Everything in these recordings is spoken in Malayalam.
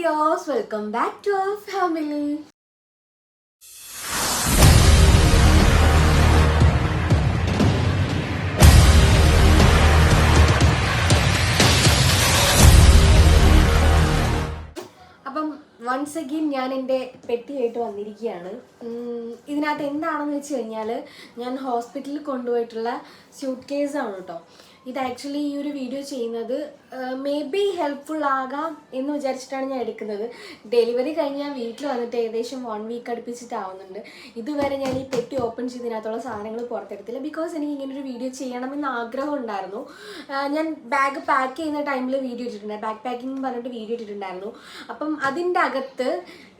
ഡിയോസ് welcome back to our family അപ്പം വൺസ് അഗെയിൻ ഞാൻ എന്റെ പെട്ടിയായിട്ട് വന്നിരിക്കുകയാണ്. ഇതിനകത്ത് എന്താണെന്ന് വെച്ച് കഴിഞ്ഞാൽ ഞാൻ ഹോസ്പിറ്റലിൽ കൊണ്ടുപോയിട്ടുള്ള സ്യൂട്ട് കേസാണ് കേട്ടോ ഇത് ആക്ച്വലി ഈ ഒരു വീഡിയോ ചെയ്യുന്നത് മേ ബി ഹെൽപ്ഫുൾ ആകാം എന്ന് വിചാരിച്ചിട്ടാണ് ഞാൻ എടുക്കുന്നത്. ഡെലിവറി കഴിഞ്ഞ് ഞാൻ വീട്ടിൽ വന്നിട്ട് ഏകദേശം വൺ വീക്ക് അടുപ്പിച്ചിട്ടാവുന്നുണ്ട്. ഇതുവരെ ഞാൻ ഈ പെട്ടി ഓപ്പൺ ചെയ്തതിനകത്തുള്ള സാധനങ്ങൾ പുറത്തെടുത്തില്ല. ബിക്കോസ് എനിക്ക് ഇങ്ങനൊരു വീഡിയോ ചെയ്യണമെന്ന് ആഗ്രഹം ഉണ്ടായിരുന്നു. ഞാൻ ബാഗ് പാക്ക് ചെയ്യുന്ന ടൈമിൽ വീഡിയോ ഇട്ടിട്ടുണ്ടായിരുന്നു ബാഗ് പാക്കിംഗ് എന്ന് പറഞ്ഞിട്ട് വീഡിയോ ഇട്ടിട്ടുണ്ടായിരുന്നു. അപ്പം അതിന്റെ അകത്ത്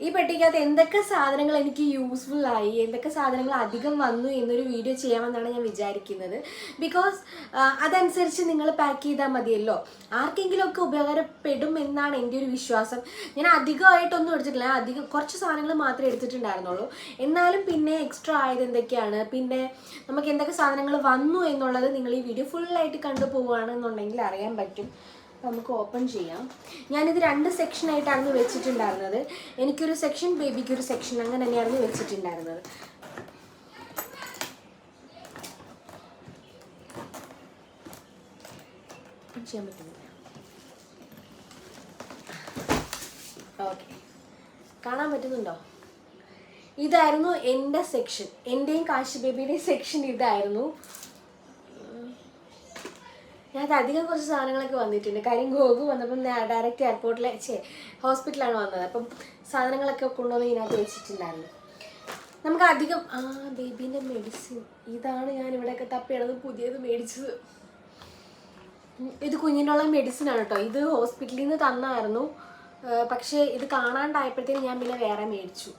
ഈ പെട്ടിക്കകത്ത് എന്തൊക്കെ സാധനങ്ങൾ എനിക്ക് യൂസ്ഫുൾ ആയി എന്തൊക്കെ സാധനങ്ങൾ അധികം വന്നു എന്നൊരു വീഡിയോ ചെയ്യാമെന്നാണ് ഞാൻ വിചാരിക്കുന്നത്. ബിക്കോസ് അതനുസരിച്ച് നിങ്ങൾ പാക്ക് ചെയ്താൽ മതിയല്ലോ. ആർക്കെങ്കിലുമൊക്കെ ഉപകാരപ്പെടും എന്നാണ് എന്റെ ഒരു വിശ്വാസം. ഞാൻ അധികമായിട്ടൊന്നും എടുത്തിട്ടില്ല. അധികം കുറച്ച് സാധനങ്ങൾ മാത്രമേ എടുത്തിട്ടുണ്ടായിരുന്നുള്ളൂ. എന്നാലും പിന്നെ എക്സ്ട്രാ ആയത് എന്തൊക്കെയാണ്? പിന്നെ നമുക്ക് എന്തൊക്കെ സാധനങ്ങൾ വന്നു എന്നുള്ളത് നിങ്ങൾ ഈ വീഡിയോ ഫുള്ളായിട്ട് കണ്ടു പോവുകയാണെന്നുണ്ടെങ്കിൽ അറിയാൻ പറ്റും. നമുക്ക് ഓപ്പൺ ചെയ്യാം. ഞാനിത് രണ്ട് സെക്ഷനായിട്ടായിരുന്നു വെച്ചിട്ടുണ്ടായിരുന്നത്. എനിക്കൊരു സെക്ഷൻ ബേബിക്കൊരു സെക്ഷൻ അങ്ങനെ തന്നെയായിരുന്നു വെച്ചിട്ടുണ്ടായിരുന്നത്. ചെയ്യാൻ പറ്റുന്നില്ല. ഓക്കെ കാണാൻ പറ്റുന്നുണ്ടോ? ഇതായിരുന്നു എന്റെ സെക്ഷൻ എന്റെയും കാശി ബേബിയുടെയും സെക്ഷൻ ഇതായിരുന്നു. ഞാൻ അധികം കുറച്ച് സാധനങ്ങളൊക്കെ വന്നിട്ടുണ്ട്. കാര്യം ഗോകു വന്നപ്പം ഡയറക്റ്റ് എയർപോർട്ടിലെ ചേ ഹോസ്പിറ്റലാണ് വന്നത്. അപ്പം സാധനങ്ങളൊക്കെ കൊണ്ടുവന്ന് ഇതിനകത്ത് വെച്ചിട്ടുണ്ടായിരുന്നു. നമുക്ക് അധികം ആ ബേബീന്റെ മെഡിസിൻ ഇതാണ് ഞാൻ ഇവിടെയൊക്കെ തപ്പിയാണത് പുതിയത് മേടിച്ചത്. ഇത് കുഞ്ഞിനുള്ള മെഡിസിൻ ആണ് കേട്ടോ. ഇത് ഹോസ്പിറ്റലിൽ നിന്ന് തന്നായിരുന്നു. പക്ഷേ ഇത് കാണാണ്ടായപ്പോഴത്തേക്കും ഞാൻ പിന്നെ വേറെ മേടിച്ചു.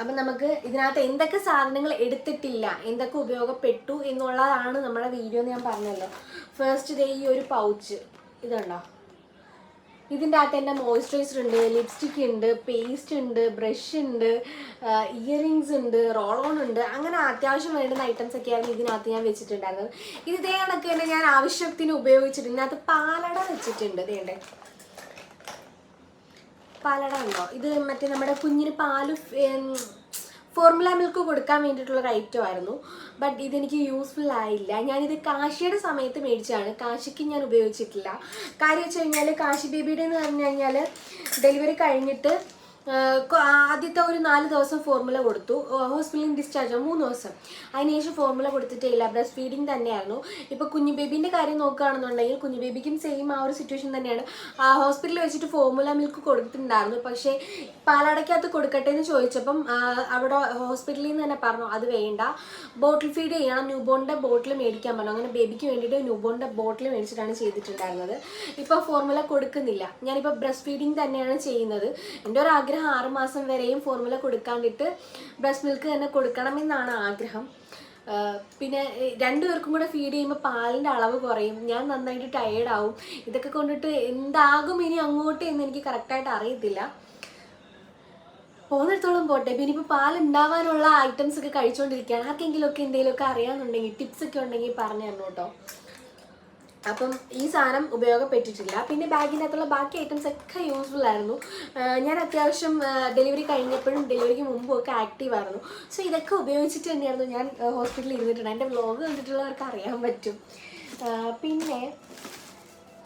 അപ്പം നമുക്ക് ഇതിനകത്ത് എന്തൊക്കെ സാധനങ്ങൾ എടുത്തിട്ടില്ല എന്തൊക്കെ ഉപയോഗപ്പെട്ടു എന്നുള്ളതാണ് നമ്മുടെ വീഡിയോ എന്ന് ഞാൻ പറഞ്ഞല്ലോ. ഫസ്റ്റ് ഇതേ ഈ ഒരു പൗച്ച് ഇതുണ്ടോ? ഇതിന്റെ അകത്ത് എന്റെ മോയ്സ്ചറൈസർ ഉണ്ട് ലിപ്സ്റ്റിക് ഉണ്ട് പേസ്റ്റ് ഉണ്ട് ബ്രഷ് ഉണ്ട് ഇയറിങ്സ് ഉണ്ട് റോൾ ഓൺ ഉണ്ട്. അങ്ങനെ അത്യാവശ്യം വേണ്ടുന്ന ഐറ്റംസ് ഒക്കെയാണ് ഇതിനകത്ത് ഞാൻ വെച്ചിട്ടുണ്ടായിരുന്നത്. ഇത് ഇതേ കണക്ക് തന്നെ ഞാൻ ആവശ്യത്തിന് ഉപയോഗിച്ചിട്ടുണ്ട്. ഇതിനകത്ത് പാലട വെച്ചിട്ടുണ്ട് ഇതേണ്ടേ പാലട ഉണ്ടോ ഇത് മറ്റേ നമ്മുടെ കുഞ്ഞിന് പാൽ ഫോർമുല മിൽക്ക് കൊടുക്കാൻ വേണ്ടിയിട്ടുള്ളൊരു ഐറ്റം ആയിരുന്നു. ബട്ട് ഇതെനിക്ക് യൂസ്ഫുൾ ആയില്ല. ഞാനിത് കാശിയുടെ സമയത്ത് മേടിച്ചതാണ്. കാശിക്ക് ഞാൻ ഉപയോഗിച്ചിട്ടില്ല. കാര്യം വെച്ച് കഴിഞ്ഞാൽ കാശി ബേബിയുടെ എന്ന് പറഞ്ഞു കഴിഞ്ഞാൽ ഡെലിവറി കഴിഞ്ഞിട്ട് ആദ്യത്തെ ഒരു നാല് ദിവസം ഫോർമുല കൊടുത്തു. ഹോസ്പിറ്റലിൽ ഡിസ്ചാർജ് മൂന്ന് ദിവസം. അതിനുശേഷം ഫോർമുല കൊടുത്തിട്ടേ ഇല്ല ബ്രസ്റ്റ് ഫീഡിങ് തന്നെയായിരുന്നു. ഇപ്പോൾ കുഞ്ഞു ബേബീന്റെ കാര്യം നോക്കുകയാണെന്നുണ്ടെങ്കിൽ കുഞ്ഞു ബേബിക്കും സെയിം ആ ഒരു സിറ്റുവേഷൻ തന്നെയാണ്. ആ ഹോസ്പിറ്റലിൽ വെച്ചിട്ട് ഫോർമുല മിൽക്ക് കൊടുത്തിട്ടുണ്ടായിരുന്നു. പക്ഷേ പാലടയ്ക്കകത്ത് കൊടുക്കട്ടെ എന്ന് ചോദിച്ചപ്പം അവിടെ ഹോസ്പിറ്റലിൽ നിന്ന് തന്നെ പറഞ്ഞു അത് വേണ്ട. ബോട്ടിൽ ഫീഡ് ചെയ്യണം. ന്യൂ ബോണിന്റെ ബോട്ടിൽ മേടിക്കാൻ പറഞ്ഞു. അങ്ങനെ ബേബിക്ക് വേണ്ടിയിട്ട് ന്യൂ ബോണിന്റെ ബോട്ടിൽ മേടിച്ചിട്ടാണ് ചെയ്തിട്ടുണ്ടായിരുന്നത്. ഇപ്പോൾ ഫോർമുല കൊടുക്കുന്നില്ല. ഞാനിപ്പോൾ ബ്രസ്റ്റ് ഫീഡിങ് തന്നെയാണ് ചെയ്യുന്നത്. എന്റെ ഒരു ആഗ്രഹം ആറ് മാസം വരെയും ഫോർമുല കൊടുക്കാണ്ടിട്ട് ബ്രസ്റ്റ് മിൽക്ക് തന്നെ കൊടുക്കണമെന്നാണ് ആഗ്രഹം. പിന്നെ രണ്ടുപേർക്കും കൂടെ ഫീഡ് ചെയ്യുമ്പോൾ പാലിന്റെ അളവ് കുറയും. ഞാൻ നന്നായിട്ട് ടയേർഡാവും ഇതൊക്കെ കൊണ്ടിട്ട് എന്താകും ഇനി അങ്ങോട്ട് എന്ന് എനിക്ക് കറക്റ്റായിട്ട് അറിയത്തില്ല. പോകുന്നിടത്തോളം പോട്ടെ. പിന്നെ ഇപ്പോൾ പാൽ ഉണ്ടാവാനുള്ള ഐറ്റംസ് ഒക്കെ കഴിച്ചുകൊണ്ടിരിക്കുകയാണ് ആർക്കെങ്കിലുമൊക്കെ എന്തെങ്കിലുമൊക്കെ അറിയാമെന്നുണ്ടെങ്കിൽ ടിപ്സ് ഒക്കെ ഉണ്ടെങ്കിൽ പറഞ്ഞു തരണം കേട്ടോ അപ്പം ഈ സാധനം ഉപയോഗപ്പെട്ടിട്ടില്ല. പിന്നെ ബാഗിനകത്തുള്ള ബാക്കി ഐറ്റംസ് ഒക്കെ യൂസ്ഫുൾ ആയിരുന്നു. ഞാൻ അത്യാവശ്യം ഡെലിവറി കഴിഞ്ഞപ്പോഴും ഡെലിവറിക്ക് മുമ്പും ഒക്കെ ആക്റ്റീവ് ആയിരുന്നു. സോ ഇതൊക്കെ ഉപയോഗിച്ചിട്ട് തന്നെയായിരുന്നു ഞാൻ ഹോസ്പിറ്റലിൽ ഇരുന്നിട്ടുണ്ട്. എന്റെ വ്ലോഗ് കണ്ടിട്ടുള്ളവർക്ക് അറിയാൻ പറ്റും. പിന്നെ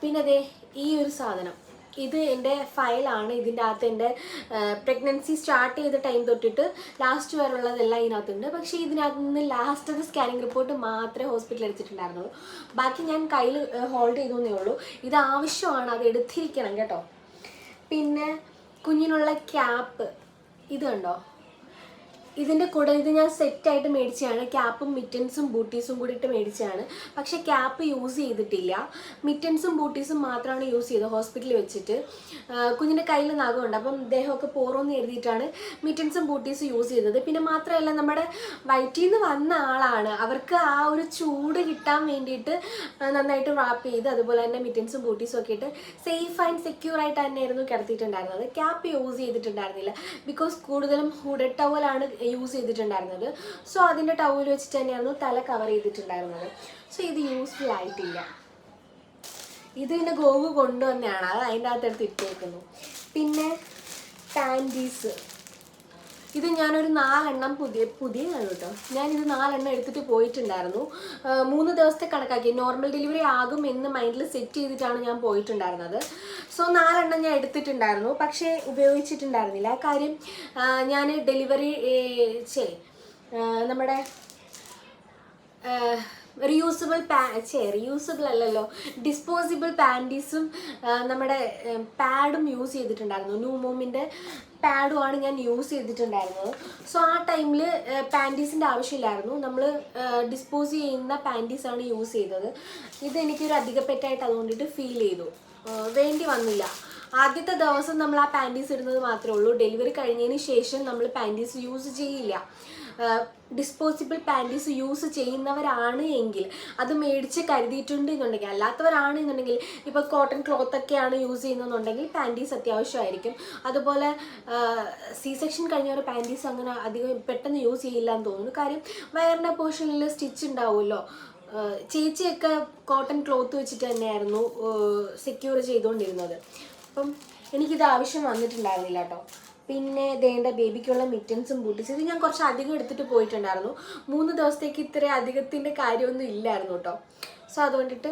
പിന്നെ അതെ ഈ ഒരു സാധനം. ഇത് എന്റെ ഫയലാണ്. ഇതിന്റെ അകത്ത് എന്റെ പ്രഗ്നൻസി സ്റ്റാർട്ട് ചെയ്ത ടൈം തൊട്ടിട്ട് ലാസ്റ്റ് വരെയുള്ളതെല്ലാം ഇതിനകത്തുണ്ട്. പക്ഷേ ഇതിനകത്ത് നിന്ന് ലാസ്റ്റ് ഒരു സ്കാനിങ് റിപ്പോർട്ട് മാത്രമേ ഹോസ്പിറ്റലിൽ എടുത്തിട്ടുണ്ടായിരുന്നുള്ളൂ. ബാക്കി ഞാൻ കയ്യിൽ ഹോൾഡ് ചെയ്തു ചെയ്തേ ഉള്ളൂ. ഇത് ആവശ്യമാണ്. അത് എടുത്തിരിക്കണം കേട്ടോ. പിന്നെ കുഞ്ഞിനുള്ള ക്യാപ്പ് ഇത് കണ്ടോ? ഇതിന്റെ കൂടെ ഇത് ഞാൻ സെറ്റായിട്ട് മേടിച്ചതാണ്. ക്യാപ്പും മിറ്റൻസും ബൂട്ടീസും കൂടിയിട്ട് മേടിച്ചതാണ്. പക്ഷേ ക്യാപ്പ് യൂസ് ചെയ്തിട്ടില്ല. മിറ്റൻസും ബൂട്ടീസും മാത്രമാണ് യൂസ് ചെയ്തത് ഹോസ്പിറ്റലിൽ വെച്ചിട്ട്. കുഞ്ഞിന്റെ കയ്യിൽ നഖമുണ്ട് അപ്പം ദേഹമൊക്കെ പോറോന്ന് എഴുതിയിട്ടാണ് മിറ്റൻസും ബൂട്ടീസും യൂസ് ചെയ്തത്. പിന്നെ മാത്രമല്ല നമ്മുടെ വയറ്റിൽ നിന്ന് വന്ന ആളാണ്. അവർക്ക് ആ ഒരു ചൂട് കിട്ടാൻ വേണ്ടിയിട്ട് നന്നായിട്ട് റാപ്പ് ചെയ്ത് അതുപോലെ തന്നെ മിറ്റൻസും ബൂട്ടീസും ഒക്കെ ഇട്ട് സേഫ് ആൻഡ് സെക്യൂർ ആയിട്ട് തന്നെയായിരുന്നു കിടത്തിയിട്ടുണ്ടായിരുന്നത്. ക്യാപ്പ് യൂസ് ചെയ്തിട്ടുണ്ടായിരുന്നില്ല. ബിക്കോസ് കൂടുതലും ഹുഡ് ടവലാണ് യൂസ് ചെയ്തിട്ടുണ്ടായിരുന്നത്. സോ അതിന്റെ ടവൽ വെച്ചിട്ട് തന്നെയായിരുന്നു തല കവർ ചെയ്തിട്ടുണ്ടായിരുന്നത്. സോ ഇത് യൂസ്ഫുൾ ആയിട്ടില്ല. ഇത് പിന്നെ ഗോവ് കൊണ്ടുവന്നെയാണ്. അത് അതിന്റെ അകത്തെടുത്ത് ഇട്ടേക്കുന്നു. പിന്നെ പാന്റീസ് ഇത് ഞാനൊരു നാലെണ്ണം പുതിയ പുതിയതാണ് കേട്ടോ ഞാനിത് നാലെണ്ണം എടുത്തിട്ട് പോയിട്ടുണ്ടായിരുന്നു. മൂന്ന് ദിവസത്തെ കണക്കാക്കി. നോർമൽ ഡെലിവറി ആകും എന്ന് മൈൻഡിൽ സെറ്റ് ചെയ്തിട്ടാണ് ഞാൻ പോയിട്ടുണ്ടായിരുന്നത്. സോ നാലെണ്ണം ഞാൻ എടുത്തിട്ടുണ്ടായിരുന്നു. പക്ഷേ ഉപയോഗിച്ചിട്ടുണ്ടായിരുന്നില്ല. കാര്യം ഞാൻ ഡെലിവറി ചേ നമ്മുടെ റിയൂസബിൾ പാ ചേ റിയൂസബിൾ അല്ലല്ലോ. ഡിസ്പോസിബിൾ പാന്റീസും നമ്മുടെ പാഡും യൂസ് ചെയ്തിട്ടുണ്ടായിരുന്നു. ന്യൂ ന്യൂമോമിന്റെ പാഡുമാണ് ഞാൻ യൂസ് ചെയ്തിട്ടുണ്ടായിരുന്നത്. സോ ആ ടൈമിൽ പാന്റീസിന്റെ ആവശ്യമില്ലായിരുന്നു. നമ്മൾ ഡിസ്പോസ് ചെയ്യുന്ന പാന്റീസാണ് യൂസ് ചെയ്തത്. ഇത് എനിക്കൊരു അധികപ്പെട്ടായിട്ട് അതുകൊണ്ടിട്ട് ഫീൽ ചെയ്തു. വേണ്ടി വന്നില്ല. ആദ്യത്തെ ദിവസം നമ്മൾ ആ പാന്റീസ് ഇടുന്നത് മാത്രമേ ഉള്ളൂ. ഡെലിവറി കഴിഞ്ഞതിന് ശേഷം നമ്മൾ പാന്റീസ് യൂസ് ചെയ്യില്ല. ഡിസ്പോസിബിൾ പാന്റീസ് യൂസ് ചെയ്യുന്നവരാണ് എങ്കിൽ അത് മേടിച്ച് കരുതിയിട്ടുണ്ട് എന്നുണ്ടെങ്കിൽ അല്ലാത്തവരാണ് എന്നുണ്ടെങ്കിൽ ഇപ്പോൾ കോട്ടൺ ക്ലോത്ത് ഒക്കെയാണ് യൂസ് ചെയ്യുന്നതെന്നുണ്ടെങ്കിൽ പാന്റീസ് അത്യാവശ്യമായിരിക്കും. അതുപോലെ സി സെക്ഷൻ കഴിഞ്ഞവർ പാന്റീസ് അങ്ങനെ അധികം പെട്ടെന്ന് യൂസ് ചെയ്യില്ല എന്ന് തോന്നുന്നു. കാര്യം വയറിന്റെ പോർഷനിൽ സ്റ്റിച്ച് ഉണ്ടാവുമല്ലോ. ചേച്ചിയൊക്കെ കോട്ടൺ ക്ലോത്ത് വെച്ചിട്ട് തന്നെയായിരുന്നു സെക്യൂർ ചെയ്തുകൊണ്ടിരുന്നത്. അപ്പം എനിക്കിത് ആവശ്യം വന്നിട്ടുണ്ടായിരുന്നില്ല കേട്ടോ. പിന്നെ ദേണ്ട ബേബിക്കുള്ള മിറ്റൻസും ബൂട്ടിസ് ഇത് ഞാൻ കുറച്ച് അധികം എടുത്തിട്ട് പോയിട്ടുണ്ടായിരുന്നു. മൂന്ന് ദിവസത്തേക്ക് ഇത്ര അധികത്തിന്റെ കാര്യമൊന്നും ഇല്ലായിരുന്നു കേട്ടോ സോ അതുകൊണ്ടിട്ട്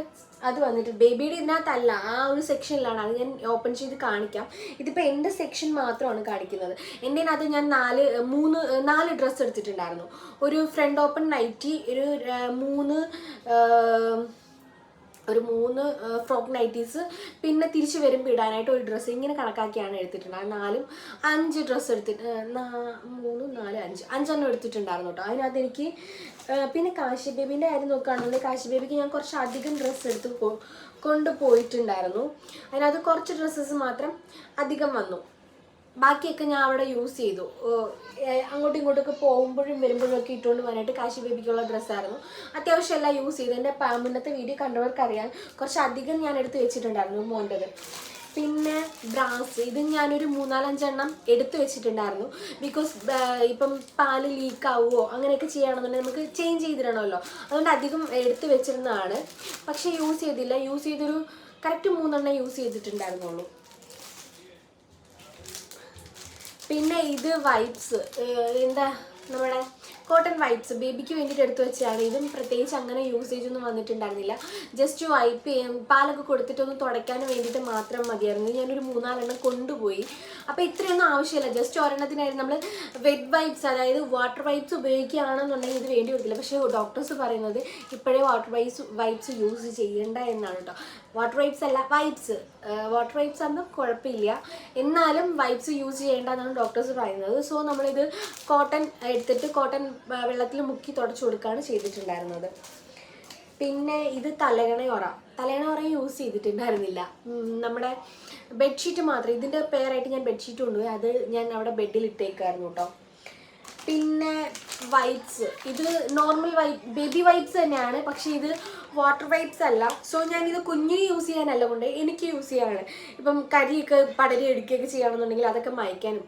അത് വന്നിട്ട് ബേബിയുടെ ഇതിനകത്തല്ല ആ ഒരു സെക്ഷനിലാണ് അത് ഞാൻ ഓപ്പൺ ചെയ്ത് കാണിക്കാം. ഇതിപ്പോൾ എന്റെ സെക്ഷൻ മാത്രമാണ് കാണിക്കുന്നത്. എന്റെ അത് ഞാൻ നാല് മൂന്ന് നാല് ഡ്രസ്സ് എടുത്തിട്ടുണ്ടായിരുന്നു. ഒരു ഫ്രണ്ട് ഓപ്പൺ നൈറ്റി ഒരു മൂന്ന് ഒരു മൂന്ന് ഫ്രോക്ക് നൈറ്റീസ് പിന്നെ തിരിച്ച് വരുമ്പോൾ ഇടാനായിട്ട് ഒരു ഡ്രസ്സ് ഇങ്ങനെ കണക്കാക്കിയാണ് എടുത്തിട്ടുള്ളത് നാലും അഞ്ച് ഡ്രസ്സ് എടുത്തിട്ട് മൂന്ന് നാല് അഞ്ച്. അഞ്ചെണ്ണം എടുത്തിട്ടുണ്ടായിരുന്നു കേട്ടോ. അതിനകത്ത് എനിക്ക് പിന്നെ കാശി ബേബിന്റെ കാര്യം നോക്കുകയാണെന്നുണ്ടെങ്കിൽ കാശി ബേബിക്ക് ഞാൻ കുറച്ച് അധികം ഡ്രസ്സ് എടുത്ത് കൊണ്ടുപോയിട്ടുണ്ടായിരുന്നു. അതിനകത്ത് കുറച്ച് ഡ്രസ്സസ് മാത്രം അധികം വന്നു. ബാക്കിയൊക്കെ ഞാൻ അവിടെ യൂസ് ചെയ്തു. അങ്ങോട്ടും ഇങ്ങോട്ടൊക്കെ പോകുമ്പോഴും വരുമ്പോഴും ഒക്കെ ഇട്ടുകൊണ്ട് പോകാനായിട്ട് കാശി ബേബിക്കുള്ള ഡ്രസ്സായിരുന്നു അത്യാവശ്യം എല്ലാം യൂസ് ചെയ്തു. എന്റെ മുന്നത്തെ വീഡിയോ കണ്ടവർക്കറിയാം. കുറച്ച് അധികം ഞാൻ എടുത്ത് വെച്ചിട്ടുണ്ടായിരുന്നു മോന്റെത് പിന്നെ ബ്രാസ് ഇത് ഞാനൊരു മൂന്നാലഞ്ചെണ്ണം എടുത്തു വെച്ചിട്ടുണ്ടായിരുന്നു. ബിക്കോസ് ഇപ്പം പാൽ ലീക്ക് ആവുമോ അങ്ങനെയൊക്കെ ചെയ്യുകയാണെന്നുണ്ടെങ്കിൽ നമുക്ക് ചേഞ്ച് ചെയ്തിടണമല്ലോ. അതുകൊണ്ട് അധികം എടുത്തു വെച്ചിരുന്നതാണ്. പക്ഷേ യൂസ് ചെയ്തില്ല. യൂസ് ചെയ്തൊരു കറക്റ്റ് മൂന്നെണ്ണം യൂസ് ചെയ്തിട്ടുണ്ടായിരുന്നുള്ളൂ. പിന്നെ ഇത് വൈപ്സ് എന്താ നമ്മുടെ കോട്ടൺ വൈപ്സ് ബേബിക്ക് വേണ്ടിയിട്ട് എടുത്തു വെച്ചാണ് ഇതും പ്രത്യേകിച്ച് അങ്ങനെ യൂസേജ് ഒന്നും വന്നിട്ടുണ്ടായിരുന്നില്ല. ജസ്റ്റ് വൈപ്പ് ചെയ്യാൻ പാലൊക്കെ കൊടുത്തിട്ടൊന്ന് തുടയ്ക്കാൻ വേണ്ടിയിട്ട് മാത്രം മതിയായിരുന്നു. ഞാനൊരു മൂന്നാലെണ്ണം കൊണ്ടുപോയി. അപ്പോൾ ഇത്രയൊന്നും ആവശ്യമില്ല. ജസ്റ്റ് ഒരെണ്ണത്തിനായിരുന്നു. നമ്മൾ വെറ്റ് വൈപ്സ് അതായത് വാട്ടർ വൈപ്സ് ഉപയോഗിക്കുകയാണെന്നുണ്ടെങ്കിൽ ഇത് വേണ്ടി വരത്തില്ല. പക്ഷേ ഡോക്ടേഴ്സ് പറയുന്നത് ഇപ്പോഴേ വാട്ടർ വൈപ്സ് വൈപ്സ് യൂസ് ചെയ്യേണ്ട എന്നാണ് കേട്ടോ വാട്ടർ വൈപ്സ് അല്ല വൈപ്സ് വാട്ടർ വൈപ്സ് ആകുമ്പോൾ കുഴപ്പമില്ല. എന്നാലും വൈപ്സ് യൂസ് ചെയ്യേണ്ട എന്നാണ് ഡോക്ടേഴ്സ് പറയുന്നത്. സോ നമ്മളിത് കോട്ടൺ എടുത്തിട്ട് കോട്ടൺ വെള്ളത്തിൽ മുക്കി തുടച്ചു കൊടുക്കുകയാണ് ചെയ്തിട്ടുണ്ടായിരുന്നത്. പിന്നെ ഇത് തലയണയോറ തലയണയൊറ യൂസ് ചെയ്തിട്ടുണ്ടായിരുന്നില്ല. നമ്മുടെ ബെഡ്ഷീറ്റ് മാത്രം. ഇതിന്റെ പേരായിട്ട് ഞാൻ ബെഡ്ഷീറ്റ് കൊണ്ടുപോയി. അത് ഞാൻ അവിടെ ബെഡിൽ ഇട്ടേക്കായിരുന്നു കേട്ടോ. പിന്നെ വൈപ്സ് ഇത് നോർമൽ വൈ ബേബി വൈപ്സ് തന്നെയാണ്. പക്ഷേ ഇത് വാട്ടർ വൈപ്സ് അല്ല. സോ ഞാനിത് കുഞ്ഞിന് യൂസ് ചെയ്യാനല്ല കൊണ്ട് എനിക്ക് യൂസ് ചെയ്യാനാണ് ഇപ്പം കരിയൊക്കെ പടരി എടുക്കുകയൊക്കെ ചെയ്യുകയാണെന്നുണ്ടെങ്കിൽ അതൊക്കെ മായ്ക്കാനും.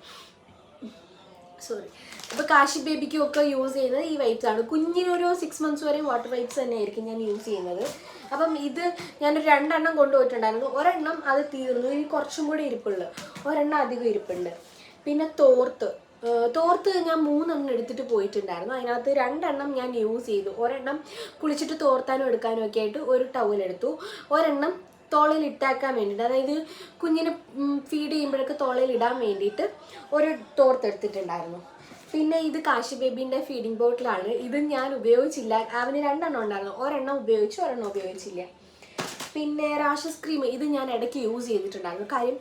സോറി ഇപ്പൊ കാശി ബേബിക്കും ഒക്കെ യൂസ് ചെയ്യുന്നത് ഈ വൈപ്സ് ആണ്. കുഞ്ഞിനൊരു സിക്സ് മന്ത്സ് വരെ വാട്ടർ വൈപ്സ് തന്നെയായിരിക്കും ഞാൻ യൂസ് ചെയ്യുന്നത്. അപ്പം ഇത് ഞാനൊരു രണ്ടെണ്ണം കൊണ്ടുപോയിട്ടുണ്ടായിരുന്നു. ഒരെണ്ണം അത് തീർന്നു. ഇനി കുറച്ചും കൂടി ഇരിപ്പുള്ളു. ഒരെണ്ണം അധികം ഇരിപ്പുണ്ട്. പിന്നെ തോർത്ത്. തോർത്ത് ഞാൻ മൂന്നെണ്ണം എടുത്തിട്ട് പോയിട്ടുണ്ടായിരുന്നു. അതിനകത്ത് രണ്ടെണ്ണം ഞാൻ യൂസ് ചെയ്തു. ഒരെണ്ണം കുളിച്ചിട്ട് തോർത്താനും എടുക്കാനും ഒക്കെ ആയിട്ട് ഒരു ടവൽ എടുത്തു. ഒരെണ്ണം തോളയിൽ ഇട്ടാക്കാൻ വേണ്ടിയിട്ട് അതായത് കുഞ്ഞിന് ഫീഡ് ചെയ്യുമ്പോഴൊക്കെ തോളയിൽ ഇടാൻ വേണ്ടിയിട്ട് ഒരു തോർത്തെടുത്തിട്ടുണ്ടായിരുന്നു പിന്നെ ഇത് കാശി ബേബീന്റെ ഫീഡിംഗ് ബോട്ടിലാണ് ഇത് ഞാൻ ഉപയോഗിച്ചില്ല. അവന് രണ്ടെണ്ണം ഉണ്ടായിരുന്നു. ഒരെണ്ണം ഉപയോഗിച്ചു ഒരെണ്ണം ഉപയോഗിച്ചില്ല. പിന്നെ റാഷസ് ക്രീം ഇത് ഞാൻ ഇടയ്ക്ക് യൂസ് ചെയ്തിട്ടുണ്ടായിരുന്നു. കാര്യം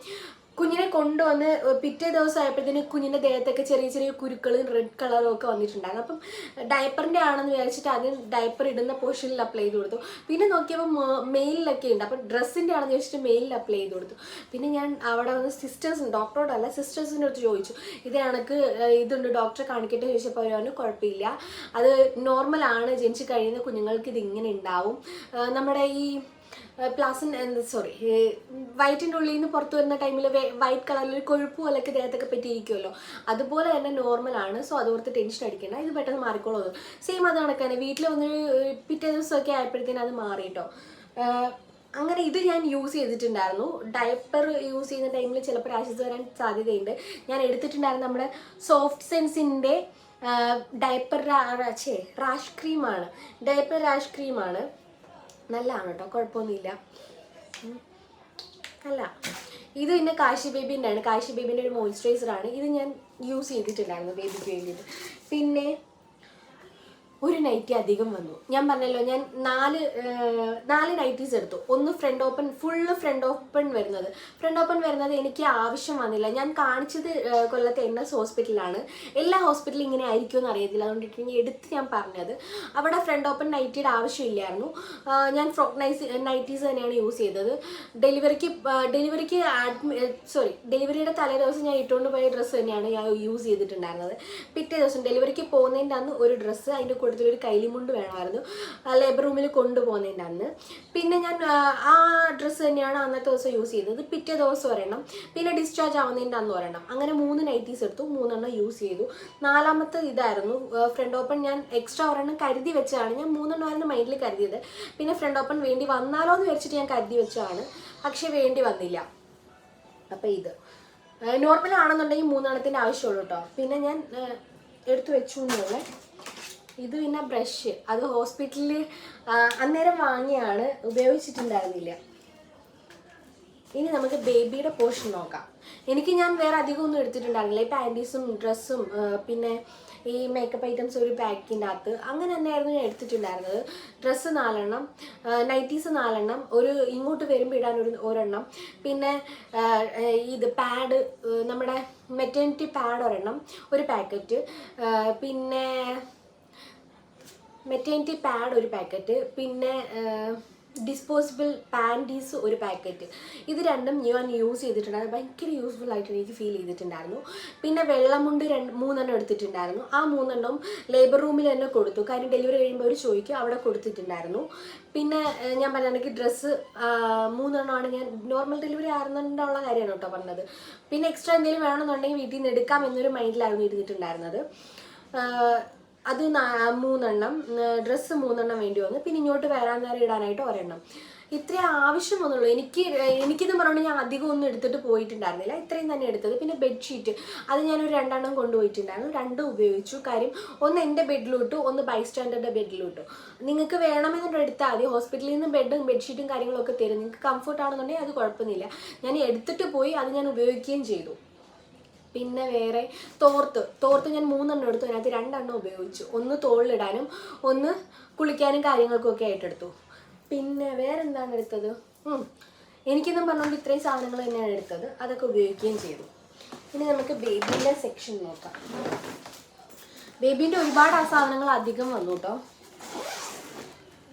കുഞ്ഞിനെ കൊണ്ടുവന്ന് പിറ്റേ ദിവസം ആയപ്പോഴത്തേന് കുഞ്ഞിന്റെ ദേഹത്തൊക്കെ ചെറിയ ചെറിയ കുരുക്കളും റെഡ് കളറും ഒക്കെ വന്നിട്ടുണ്ടായിരുന്നു. അപ്പം ഡയപ്പറിന്റെ ആണെന്ന് വിചാരിച്ചിട്ട് ആദ്യം ഡയപ്പർ ഇടുന്ന പോർഷനിൽ അപ്ലൈ ചെയ്ത് കൊടുത്തു. പിന്നെ നോക്കിയപ്പോൾ മെയിലിലൊക്കെ ഉണ്ട്. അപ്പം ഡ്രസ്സിന്റെ ആണെന്ന് ചോദിച്ചിട്ട് മെയിലിൽ അപ്ലൈ ചെയ്ത് കൊടുത്തു. പിന്നെ ഞാൻ അവിടെ വന്ന് സിസ്റ്റേഴ്സ് ഡോക്ടറോടല്ല സിസ്റ്റേഴ്സിന്റെ അടുത്ത് ചോദിച്ചു. ഇത് കണക്ക് ഇതുണ്ട് ഡോക്ടറെ കാണിക്കട്ടെ ചോദിച്ചപ്പോൾ അവർ കുഴപ്പമില്ല. അത് നോർമലാണ് ജനിച്ച് കഴിയുന്ന കുഞ്ഞുങ്ങൾക്ക് ഇത് ഇങ്ങനെ ഉണ്ടാവും. നമ്മുടെ ഈ പ്ലാസൻ സോറി വൈറ്റിന്റെ ഉള്ളിൽ നിന്ന് പുറത്ത് വരുന്ന ടൈമിൽ വൈറ്റ് കളറിൽ ഒരു കൊഴുപ്പ് അല്ലെങ്കിൽ ദേഹത്തൊക്കെ പറ്റിയിരിക്കുമല്ലോ അതുപോലെ തന്നെ നോർമലാണ് സോ അതോർത്ത് ടെൻഷൻ അടിക്കേണ്ട. ഇത് പെട്ടെന്ന് മാറിക്കോളൂ സെയിം അത് കണക്കാണ് വീട്ടിൽ വന്നൊരു പിറ്റേ ദിവസമൊക്കെ ആയപ്പോഴത്തേനും അത് മാറി കേട്ടോ അങ്ങനെ ഇത് ഞാൻ യൂസ് ചെയ്തിട്ടുണ്ടായിരുന്നു. ഡയപ്പർ യൂസ് ചെയ്യുന്ന ടൈമിൽ ചിലപ്പോൾ റാഷസ് വരാൻ സാധ്യതയുണ്ട്. ഞാൻ എടുത്തിട്ടുണ്ടായിരുന്നു നമ്മുടെ സോഫ്റ്റ് സെൻസിന്റെ ഡയപ്പർ ഛേ റാഷ് ക്രീമാണ് ഡയപ്പർ റാഷ് ക്രീമാണ് നല്ലതാണ് കേട്ടോ കുഴപ്പമൊന്നുമില്ല അല്ല ഇത് പിന്നെ കാശി ബേബിന്റെ ആണ് കാശി ബേബിന്റെ ഒരു മോയ്സ്ചറൈസർ ആണ് ഇത് ഞാൻ യൂസ് ചെയ്തിട്ടുണ്ടായിരുന്നു ബേബിക്ക് വേണ്ടിയിട്ട്. പിന്നെ ഒരു നൈറ്റി അധികം വന്നു. ഞാൻ പറഞ്ഞല്ലോ ഞാൻ നാല് നാല് നൈറ്റീസ് എടുത്തു. ഒന്ന് front open full front open വരുന്നത്. ഫ്രണ്ട് ഓപ്പൺ വരുന്നത് എനിക്ക് ആവശ്യം വന്നില്ല. ഞാൻ കാണിച്ചത് കൊല്ലത്തെ എൻ എസ് ഹോസ്പിറ്റലാണ് എല്ലാ ഹോസ്പിറ്റലും ഇങ്ങനെ ആയിരിക്കുമെന്ന് അറിയത്തില്ല. അതുകൊണ്ടിട്ട് ഞാൻ എടുത്ത് ഞാൻ പറഞ്ഞത്. അവിടെ ഫ്രണ്ട് ഓപ്പൺ നൈറ്റിയുടെ ആവശ്യമില്ലായിരുന്നു. ഞാൻ ഫ്രോക്ക് നൈസ് നൈറ്റീസ് തന്നെയാണ് യൂസ് ചെയ്തത്. ഡെലിവറിക്ക് ഡെലിവറിക്ക് സോറി ഡെലിവറിയുടെ തലേ ദിവസം ഞാൻ ഇട്ടുകൊണ്ട് പോയ ഡ്രസ്സ് തന്നെയാണ് ഞാൻ യൂസ് ചെയ്തിട്ടുണ്ടായിരുന്നത്. പിറ്റേ ദിവസം ഡെലിവറിക്ക് പോകുന്നതിന്റെ അന്ന് ഒരു ഡ്രസ്സ് അതിന്റെ കൂട്ടത്തിൽ ഒരു കൈലിമുണ്ട് വേണമായിരുന്നു. ലേബർ റൂമിൽ കൊണ്ടുപോകുന്നതിന്റെ അന്ന്. പിന്നെ ഞാൻ ആ, ഡ്രസ്സ് തന്നെയാണ് അന്നത്തെ ദിവസം യൂസ് ചെയ്തത് പിറ്റേ ദിവസം ഒരെണ്ണം. പിന്നെ ഡിസ്ചാർജ് ആവുന്നതിന്റെ അന്ന് ഒരെണ്ണം. അങ്ങനെ മൂന്ന് നൈറ്റീസ് എടുത്തു. മൂന്നെണ്ണം യൂസ് ചെയ്തു. നാലാമത്തെ ഇതായിരുന്നു. ഫ്രണ്ട് ഓപ്പൺ ഞാൻ എക്സ്ട്രാ ഒരെണ്ണം കരുതി വെച്ചാണ് ഞാൻ മൂന്നെണ്ണമായിരുന്നു മൈൻഡിൽ കരുതിയത്. പിന്നെ ഫ്രണ്ട് ഓപ്പൺ വേണ്ടി വന്നാലോ എന്ന് വെച്ചിട്ട് ഞാൻ കരുതി വെച്ചതാണ്. പക്ഷേ വേണ്ടി വന്നില്ല. അപ്പോൾ ഇത്. നോർമൽ ആണെന്നുണ്ടെങ്കിൽ മൂന്നെണ്ണത്തിന്റെ ആവശ്യമുള്ളൂ കേട്ടോ പിന്നെ ഞാൻ എടുത്തു വെച്ചു എന്നുള്ള ഇത് പിന്നെ ബ്രഷ് അത് ഹോസ്പിറ്റലിൽ അന്നേരം വാങ്ങിയാണ്. ഉപയോഗിച്ചിട്ടുണ്ടായിരുന്നില്ല. ഇനി നമുക്ക് ബേബിയുടെ പോർഷൻ നോക്കാം. എനിക്ക് ഞാൻ വേറെ അധികം ഒന്നും എടുത്തിട്ടുണ്ടായിരുന്നില്ല. ഈ പാന്റീസും ഡ്രസ്സും പിന്നെ ഈ മേക്കപ്പ് ഐറ്റംസ് ഒരു പാക്കിന്റെ അകത്ത് അങ്ങനെ തന്നെയായിരുന്നു ഞാൻ എടുത്തിട്ടുണ്ടായിരുന്നത്. ഡ്രസ്സ് നാലെണ്ണം നൈറ്റീസ് നാലെണ്ണം ഒരു ഇങ്ങോട്ട് വരുമ്പോൾ ഇടാൻ ഒരു ഒരെണ്ണം. പിന്നെ ഇത് പാഡ് നമ്മുടെ മെറ്റേണിറ്റി പാഡ് ഒരെണ്ണം ഒരു പാക്കറ്റ് പിന്നെ മെറ്റേണിറ്റി പാഡ് ഒരു പാക്കറ്റ് പിന്നെ ഡിസ്പോസിബിൾ പാന്റീസ് ഒരു പാക്കറ്റ്. ഇത് രണ്ടും ഞാൻ യൂസ് ചെയ്തിട്ടുണ്ടായിരുന്നു ഭയങ്കര യൂസ്ഫുൾ ആയിട്ട് എനിക്ക് ഫീൽ ചെയ്തിട്ടുണ്ടായിരുന്നു. പിന്നെ വെള്ളമുണ്ട് രണ്ട് മൂന്നെണ്ണം എടുത്തിട്ടുണ്ടായിരുന്നു. ആ മൂന്നെണ്ണം ലേബർ റൂമിൽ തന്നെ കൊടുത്തു. കാര്യം ഡെലിവറി കഴിയുമ്പോൾ അവർ ചോദിക്കും അവിടെ കൊടുത്തിട്ടുണ്ടായിരുന്നു. പിന്നെ ഞാൻ പറഞ്ഞിട്ടുണ്ടെങ്കിൽ ഡ്രസ്സ് മൂന്നെണ്ണമാണ് ഞാൻ നോർമൽ ഡെലിവറി ആയിരുന്നുകൊണ്ടുള്ള കാര്യമാണ് കേട്ടോ പറഞ്ഞത്. പിന്നെ എക്സ്ട്രാ എന്തെങ്കിലും വേണമെന്നുണ്ടെങ്കിൽ വീട്ടിൽ നിന്ന് എടുക്കാം എന്നൊരു മൈൻഡിലായിരുന്നു ഇരുന്നിട്ടുണ്ടായിരുന്നത്. അത് മൂന്നെണ്ണം ഡ്രസ്സ് മൂന്നെണ്ണം വേണ്ടി വന്നു. പിന്നെ ഇങ്ങോട്ട് വരാൻ നേരം ഇടാനായിട്ട് ഒരെണ്ണം. ഇത്രയും ആവശ്യം വന്നുള്ളൂ എനിക്ക് എനിക്കിത് പറഞ്ഞുകൊണ്ട് ഞാൻ അധികം ഒന്നും എടുത്തിട്ട് പോയിട്ടുണ്ടായിരുന്നില്ല. ഇത്രയും തന്നെ എടുത്തത്. പിന്നെ ബെഡ്ഷീറ്റ്. അത് ഞാനൊരു രണ്ടെണ്ണം കൊണ്ടുപോയിട്ടുണ്ടായിരുന്നു. രണ്ടും ഉപയോഗിച്ചു. കാര്യം ഒന്ന് എന്റെ ബെഡിലോട്ടു ഒന്ന് ബൈസ്റ്റാൻഡറുടെ ബെഡിലോട്ടു. നിങ്ങൾക്ക് വേണമെന്നുണ്ടോ എടുത്താൽ മതി. ഹോസ്പിറ്റലിൽ നിന്ന് ബെഡും ബെഡ്ഷീറ്റും കാര്യങ്ങളൊക്കെ തരും. നിങ്ങൾക്ക് കംഫർട്ട് ആണെന്നുണ്ടെങ്കിൽ അത് കുഴപ്പമൊന്നുമില്ല. ഞാൻ എടുത്തിട്ട് പോയി അത് ഞാൻ ഉപയോഗിക്കുകയും ചെയ്തു. പിന്നെ വേറെ തോർത്ത്. തോർത്ത് ഞാൻ മൂന്നെണ്ണം എടുത്തു. അതിനകത്ത് രണ്ടെണ്ണം ഉപയോഗിച്ചു. ഒന്ന് തോളിലിടാനും ഒന്ന് കുളിക്കാനും കാര്യങ്ങൾക്കും ഒക്കെ ആയിട്ടെടുത്തു പിന്നെ വേറെ എന്താണ് എടുത്തത് എനിക്കെന്നും പറഞ്ഞുകൊണ്ട് ഇത്രയും സാധനങ്ങൾ തന്നെയാണ് എടുത്തത്. അതൊക്കെ ഉപയോഗിക്കുകയും ചെയ്തു. ഇനി നമുക്ക് ബേബീന്റെ സെക്ഷൻ നോക്കാം. ബേബീന്റെ ഒരുപാട് ആ സാധനങ്ങൾ അധികം വന്നു കേട്ടോ.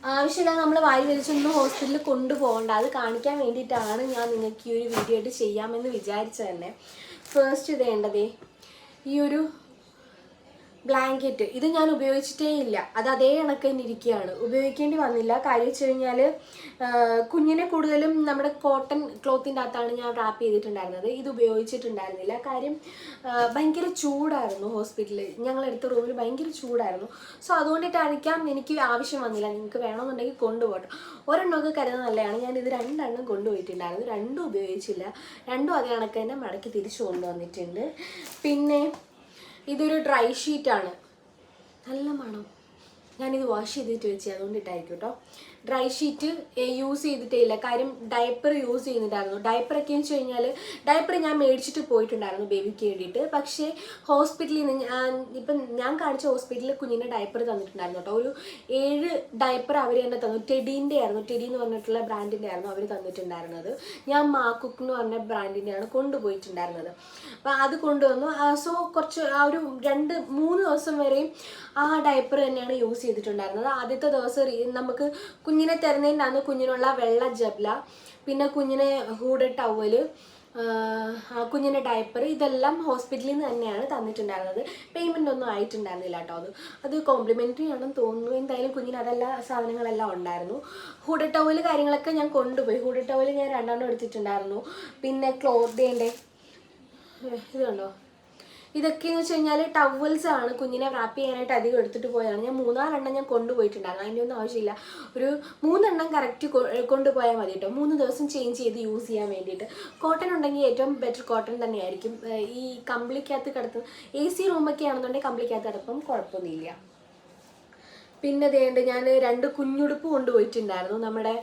ആവശ്യമില്ലാതെ നമ്മൾ വാരി വലിച്ചൊന്നും ഹോസ്പിറ്റലിൽ കൊണ്ടുപോകണ്ട. അത് കാണിക്കാൻ വേണ്ടിയിട്ടാണ് ഞാൻ നിങ്ങൾക്ക് ഈ ഒരു വീഡിയോ ആയിട്ട് ചെയ്യാമെന്ന് വിചാരിച്ചത് തന്നെ ഫസ്റ്റ് ഇതേണ്ടതേ? ഈ ഒരു ബ്ലാങ്കറ്റ് ഇത് ഞാൻ ഉപയോഗിച്ചിട്ടേ ഇല്ല. അത് അതേ കണക്ക് തന്നെ ഇരിക്കുകയാണ്. ഉപയോഗിക്കേണ്ടി വന്നില്ല. കാര്യം വെച്ച് കഴിഞ്ഞാൽ കുഞ്ഞിനെ കൂടുതലും നമ്മുടെ കോട്ടൺ ക്ലോത്തിന്റെ അകത്താണ് ഞാൻ റാപ്പ് ചെയ്തിട്ടുണ്ടായിരുന്നത്. ഇത് ഉപയോഗിച്ചിട്ടുണ്ടായിരുന്നില്ല. കാര്യം ഭയങ്കര ചൂടായിരുന്നു ഹോസ്പിറ്റലിൽ ഞങ്ങളെടുത്ത റൂമിൽ ഭയങ്കര ചൂടായിരുന്നു. സോ അതുകൊണ്ടിട്ടായിരിക്കാം എനിക്ക് ആവശ്യം വന്നില്ല. നിങ്ങൾക്ക് വേണമെന്നുണ്ടെങ്കിൽ കൊണ്ടുപോകട്ടെ. ഒരെണ്ണമൊക്കെ കരുതുന്നത് നല്ലതാണ്. ഞാൻ ഇത് രണ്ടെണ്ണം കൊണ്ടുപോയിട്ടുണ്ടായിരുന്നു. രണ്ടും ഉപയോഗിച്ചില്ല. രണ്ടും അതേ കണക്ക് തന്നെ മടക്കി തിരിച്ചു കൊണ്ടുവന്നിട്ടുണ്ട്. പിന്നെ ഇതൊരു ഡ്രൈ ഷീറ്റാണ് നല്ല മണം. ഞാനിത് വാഷ് ചെയ്തിട്ട് വെച്ചേ അതുകൊണ്ടിട്ടായിരിക്കും കേട്ടോ ഡ്രൈ ഷീറ്റ് യൂസ് ചെയ്തിട്ടേ ഇല്ല കാര്യം ഡയപ്പർ യൂസ് ചെയ്യുന്നുണ്ടായിരുന്നു. ഡയപ്പറൊക്കെ എന്ന് വെച്ച് കഴിഞ്ഞാൽ ഡയപ്പർ ഞാൻ മേടിച്ചിട്ട് പോയിട്ടുണ്ടായിരുന്നു ബേബിക്ക് വേണ്ടിയിട്ട്. പക്ഷേ ഹോസ്പിറ്റലിൽ നിന്ന് ഞാൻ ഇപ്പം ഞാൻ കാണിച്ച ഹോസ്പിറ്റലിൽ കുഞ്ഞിന്റെ ഡയപ്പർ തന്നിട്ടുണ്ടായിരുന്നു കേട്ടോ. ഒരു ഏഴ് ഡയപ്പർ അവർ തന്നെ തന്നു. ടെഡീന്റെ ആയിരുന്നു. ടെഡി എന്ന് പറഞ്ഞിട്ടുള്ള ബ്രാൻഡിന്റെ ആയിരുന്നു അവർ തന്നിട്ടുണ്ടായിരുന്നത്. ഞാൻ മാക്കുക്ക് എന്ന് പറഞ്ഞ ബ്രാൻഡിന്റെയാണ് കൊണ്ടുപോയിട്ടുണ്ടായിരുന്നത്. അപ്പം അത് കൊണ്ടുവന്നു. സോ കുറച്ച് ആ ഒരു രണ്ട് മൂന്ന് ദിവസം വരെയും ആ ഡയപ്പർ തന്നെയാണ് യൂസ് ചെയ്തിട്ടുണ്ടായിരുന്നത്. ആദ്യത്തെ ദിവസം നമുക്ക് നമുക്ക് കുഞ്ഞിനെ തരുന്നതിന്റെ കുഞ്ഞിനുള്ള വെള്ള ജബ്ല പിന്നെ കുഞ്ഞിനെ ഹൂഡ് ടവൽ കുഞ്ഞിന്റെ ഡയപ്പർ ഇതെല്ലാം ഹോസ്പിറ്റലിൽ നിന്ന് തന്നെയാണ് തന്നിട്ടുണ്ടായിരുന്നത്. പേയ്മെന്റ് ഒന്നും ആയിട്ടുണ്ടായിരുന്നില്ല കേട്ടോ അത്. അത് കോംപ്ലിമെന്ററി ആണെന്ന് തോന്നുന്നു. എന്തായാലും കുഞ്ഞിന് അതെല്ലാം സാധനങ്ങളെല്ലാം ഉണ്ടായിരുന്നു. ഹൂഡ് ടവൽ കാര്യങ്ങളൊക്കെ ഞാൻ കൊണ്ടുപോയി. ഹൂഡ് ടവൽ ഞാൻ രണ്ടെണ്ണം എടുത്തിട്ടുണ്ടായിരുന്നു. പിന്നെ ക്ലോത്തേന്റെ ഇത് കണ്ടോ? ഇതൊക്കെയെന്ന് വെച്ച് കഴിഞ്ഞാൽ ടവൽസ് ആണ് കുഞ്ഞിനെ റാപ്പ് ചെയ്യാനായിട്ട് അധികം എടുത്തിട്ട് പോയതാണ്. ഞാൻ മൂന്നാലെണ്ണം ഞാൻ കൊണ്ടുപോയിട്ടുണ്ടായിരുന്നു. അതിന്റെ ഒന്നും ആവശ്യമില്ല. ഒരു മൂന്നെണ്ണം കറക്റ്റ് കൊണ്ടുപോയാൽ മതി കേട്ടോ. മൂന്ന് ദിവസം ചേഞ്ച് ചെയ്ത് യൂസ് ചെയ്യാൻ വേണ്ടിയിട്ട്. കോട്ടൺ ഉണ്ടെങ്കിൽ ഏറ്റവും ബെറ്റർ കോട്ടൺ തന്നെയായിരിക്കും. ഈ കമ്പിളിക്കകത്ത് കിടത്തും എ സി റൂമൊക്കെ ആണെന്നുണ്ടെങ്കിൽ കമ്പിളിക്കകത്ത് കിടപ്പം കുഴപ്പമൊന്നുമില്ല. പിന്നെ ദേണ്ട് ഞാൻ രണ്ട് കുഞ്ഞുടുപ്പ് കൊണ്ടുപോയിട്ടുണ്ടായിരുന്നു. നമ്മുടെ